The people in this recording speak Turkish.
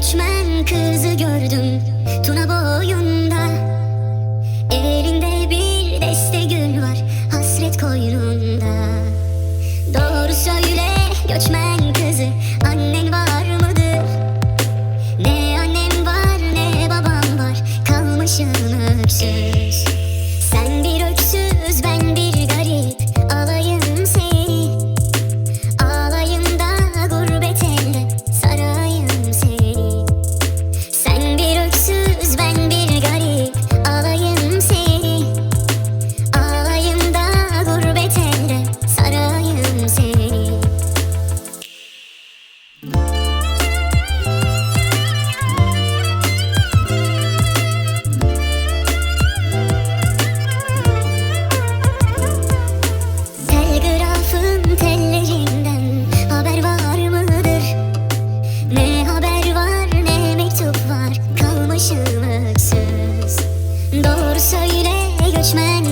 göçmen kızı gördüm Doğru söyle göçmen